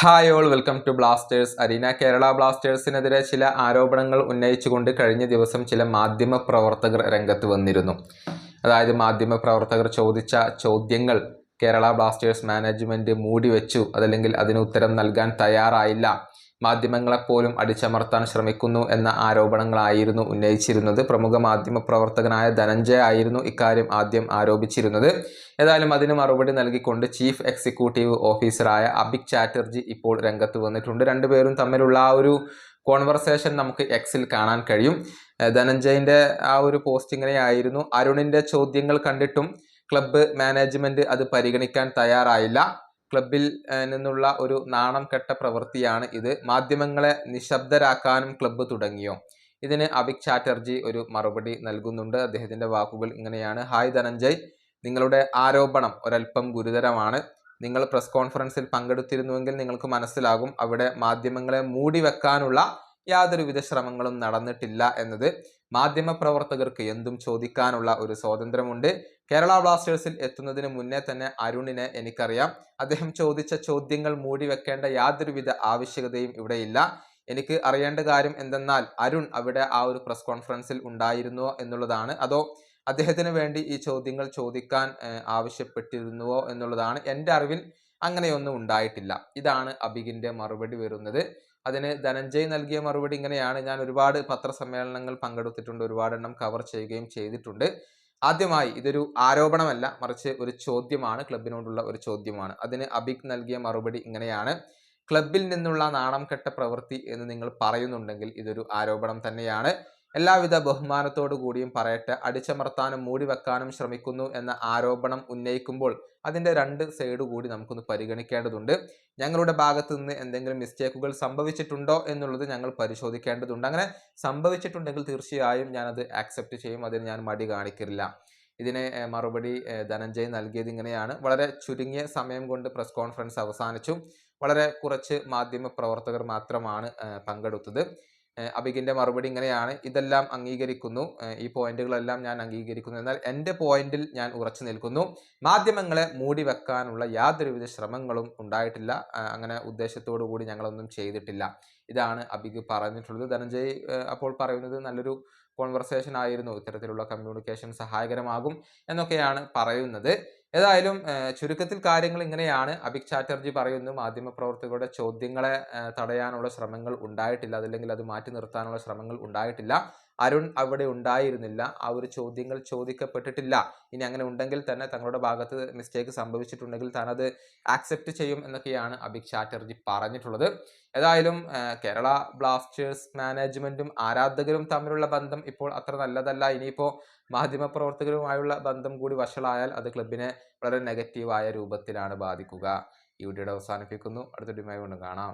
Hi all welcome to Blasters arena Kerala ബ്ലാസ്റ്റേഴ്സിനെതിരെ ചില ആരോപണങ്ങൾ ഉന്നയിച്ചുകൊണ്ട് കഴിഞ്ഞ ദിവസം ചില മാധ്യമ പ്രവർത്തകർ രംഗത്ത് വന്നിരുന്നു. അതായത് മാധ്യമ പ്രവർത്തകർ ചോദിച്ച ചോദ്യങ്ങൾ കേരള ബ്ലാസ്റ്റേഴ്സ് മാനേജ്മെന്റ് മൂടിവെച്ചു. അതല്ലെങ്കിൽ അതിന് ഉത്തരം നൽകാൻ തയ്യാറായില്ല. മാധ്യമങ്ങളെപ്പോലും അടിച്ചമർത്താൻ ശ്രമിക്കുന്നു എന്ന ആരോപണങ്ങളായിരുന്നു ഉന്നയിച്ചിരുന്നത്. പ്രമുഖ മാധ്യമ പ്രവർത്തകനായ ധനഞ്ജയ ആയിരുന്നു ഇക്കാര്യം ആദ്യം ആരോപിച്ചിരുന്നത്. ഏതായാലും അതിന് മറുപടി നൽകിക്കൊണ്ട് ചീഫ് എക്സിക്യൂട്ടീവ് ഓഫീസറായ അബിക് ചാറ്റർജി ഇപ്പോൾ രംഗത്ത് വന്നിട്ടുണ്ട്. രണ്ടുപേരും തമ്മിലുള്ള ആ ഒരു കോൺവെർസേഷൻ നമുക്ക് എക്സിൽ കാണാൻ കഴിയും. ധനഞ്ജയിന്റെ ആ ഒരു പോസ്റ്റിങ്ങിനെ ആയിരുന്നു അരുണിന്റെ ചോദ്യങ്ങൾ കണ്ടിട്ടും ക്ലബ്ബ് മാനേജ്മെന്റ് അത് പരിഗണിക്കാൻ തയ്യാറായില്ല. ക്ലബിൽ നിന്നുള്ള ഒരു നാണം കെട്ട പ്രവൃത്തിയാണ് ഇത്. മാധ്യമങ്ങളെ നിശബ്ദരാക്കാനും ക്ലബ്ബ് തുടങ്ങിയോ? ഇതിന് അഭിക് ചാറ്റർജി ഒരു മറുപടി നൽകുന്നുണ്ട്. അദ്ദേഹത്തിന്റെ വാക്കുകൾ ഇങ്ങനെയാണ്. ഹായ് ധനഞ്ജയ് നിങ്ങളുടെ ആരോപണം ഒരൽപ്പം ഗുരുതരമാണ്. നിങ്ങൾ പ്രസ് കോൺഫറൻസിൽ പങ്കെടുത്തിരുന്നുവെങ്കിൽ നിങ്ങൾക്ക് മനസ്സിലാകും അവിടെ മാധ്യമങ്ങളെ മൂടി വെക്കാനുള്ള യാതൊരുവിധ ശ്രമങ്ങളും നടന്നിട്ടില്ല എന്നത് മാധ്യമ പ്രവർത്തകർക്ക് എന്തും ചോദിക്കാനുള്ള ഒരു സ്വാതന്ത്ര്യമുണ്ട്. കേരള ബ്ലാസ്റ്റേഴ്സിൽ എത്തുന്നതിന് മുന്നേ തന്നെ അരുണിനെ എനിക്കറിയാം. അദ്ദേഹം ചോദിച്ച ചോദ്യങ്ങൾ മൂടി വെക്കേണ്ട യാതൊരുവിധ ആവശ്യകതയും ഇവിടെയില്ല. എനിക്ക് അറിയേണ്ട കാര്യം എന്തെന്നാൽ അരുൺ അവിടെ ആ ഒരു പ്രസ് കോൺഫറൻസിൽ ഉണ്ടായിരുന്നോ എന്നുള്ളതാണ്. അതോ അദ്ദേഹത്തിന് വേണ്ടി ഈ ചോദ്യങ്ങൾ ചോദിക്കാൻ ആവശ്യപ്പെട്ടിരുന്നുവോ എന്നുള്ളതാണ്. എന്റെ അറിവിൽ അങ്ങനെയൊന്നും ഉണ്ടായിട്ടില്ല. ഇതാണ് അബിഗിന്റെ മറുപടി വരുന്നത്. അതിന് ധനഞ്ജയ് നൽകിയ മറുപടി ഇങ്ങനെയാണ്. ഞാൻ ഒരുപാട് പത്രസമ്മേളനങ്ങൾ പങ്കെടുത്തിട്ടുണ്ട്. ഒരുപാട് എണ്ണം കവർ ചെയ്യുകയും ചെയ്തിട്ടുണ്ട്. ആദ്യമായി ഇതൊരു ആരോപണമല്ല മറിച്ച് ഒരു ചോദ്യമാണ് ക്ലബിനോടുള്ള ഒരു ചോദ്യമാണ്. അതിന് അബിക് നൽകിയ മറുപടി ഇങ്ങനെയാണ്. ക്ലബിൽ നിന്നുള്ള നാണം കെട്ട പ്രവൃത്തി എന്ന് നിങ്ങൾ പറയുന്നുണ്ടെങ്കിൽ ഇതൊരു ആരോപണം തന്നെയാണ്. എല്ലാവിധ ബഹുമാനത്തോടു കൂടിയും പറയട്ടെ. അടിച്ചമർത്താനും മൂടി വെക്കാനും ശ്രമിക്കുന്നു എന്ന ആരോപണം ഉന്നയിക്കുമ്പോൾ അതിന്റെ രണ്ട് സൈഡ് കൂടി നമുക്കൊന്ന് പരിഗണിക്കേണ്ടതുണ്ട്. ഞങ്ങളുടെ ഭാഗത്ത് നിന്ന് എന്തെങ്കിലും മിസ്റ്റേക്കുകൾ സംഭവിച്ചിട്ടുണ്ടോ എന്നുള്ളത് ഞങ്ങൾ പരിശോധിക്കേണ്ടതുണ്ട്. അങ്ങനെ സംഭവിച്ചിട്ടുണ്ടെങ്കിൽ തീർച്ചയായും ഞാനത് ആക്സെപ്റ്റ് ചെയ്യും. അതിന് ഞാൻ മടി കാണിക്കില്ല. ഇതിന് മറുപടി ധനഞ്ജയ് നൽകിയത് ഇങ്ങനെയാണ്. വളരെ ചുരുങ്ങിയ സമയം കൊണ്ട് പ്രസ് കോൺഫറൻസ് അവസാനിച്ചു. വളരെ കുറച്ച് മാധ്യമ പ്രവർത്തകർ മാത്രമാണ് പങ്കെടുത്തത്. ഏർ, അബിഗിന്റെ മറുപടി ഇങ്ങനെയാണ്. ഇതെല്ലാം അംഗീകരിക്കുന്നു. ഈ പോയിന്റുകളെല്ലാം ഞാൻ അംഗീകരിക്കുന്നു. എന്നാൽ എന്റെ പോയിന്റിൽ ഞാൻ ഉറച്ചു നിൽക്കുന്നു. മാധ്യമങ്ങളെ മൂടി വെക്കാനുള്ള യാതൊരുവിധ ശ്രമങ്ങളും ഉണ്ടായിട്ടില്ല. അങ്ങനെ ഉദ്ദേശത്തോടു കൂടി ഞങ്ങളൊന്നും ചെയ്തിട്ടില്ല. ഇതാണ് അബിഗ് പറഞ്ഞിട്ടുള്ളത്. ധനഞ്ജയ് അപ്പോൾ പറയുന്നത് നല്ലൊരു കോൺവെർസേഷൻ ആയിരുന്നു. ഇത്തരത്തിലുള്ള കമ്മ്യൂണിക്കേഷൻ സഹായകരമാകും എന്നൊക്കെയാണ് പറയുന്നത്. ഏതായാലും ചുരുക്കത്തിൽ കാര്യങ്ങൾ ഇങ്ങനെയാണ്. അഭിക് ചാറ്റർജി പറയുന്നു മാധ്യമപ്രവർത്തകരുടെ ചോദ്യങ്ങളെ തടയാനുള്ള ശ്രമങ്ങൾ ഉണ്ടായിട്ടില്ല. അതല്ലെങ്കിൽ അത് മാറ്റി നിർത്താനുള്ള ശ്രമങ്ങൾ ഉണ്ടായിട്ടില്ല. അരുൺ അവിടെ ഉണ്ടായിരുന്നില്ല. ആ ഒരു ചോദ്യങ്ങൾ ചോദിക്കപ്പെട്ടിട്ടില്ല. ഇനി അങ്ങനെ ഉണ്ടെങ്കിൽ തന്നെ തങ്ങളുടെ ഭാഗത്ത് മിസ്റ്റേക്ക് സംഭവിച്ചിട്ടുണ്ടെങ്കിൽ താൻ അത് ആക്സെപ്റ്റ് ചെയ്യും എന്നൊക്കെയാണ് അഭിക് ചാറ്റർജി പറഞ്ഞിട്ടുള്ളത്. ഏതായാലും കേരള ബ്ലാസ്റ്റേഴ്സ് മാനേജ്മെന്റും ആരാധകരും തമ്മിലുള്ള ബന്ധം ഇപ്പോൾ അത്ര നല്ലതല്ല. ഇനിയിപ്പോൾ മാധ്യമപ്രവർത്തകരുമായുള്ള ബന്ധം കൂടി വഷളായാൽ അത് ക്ലബിനെ വളരെ നെഗറ്റീവായ രൂപത്തിലാണ് ബാധിക്കുക. ഈ വീഡിയോയുടെ അവസാനിപ്പിക്കുന്നു. അടുത്ത വീഡിയോയുമായി കൊണ്ട് കാണാം.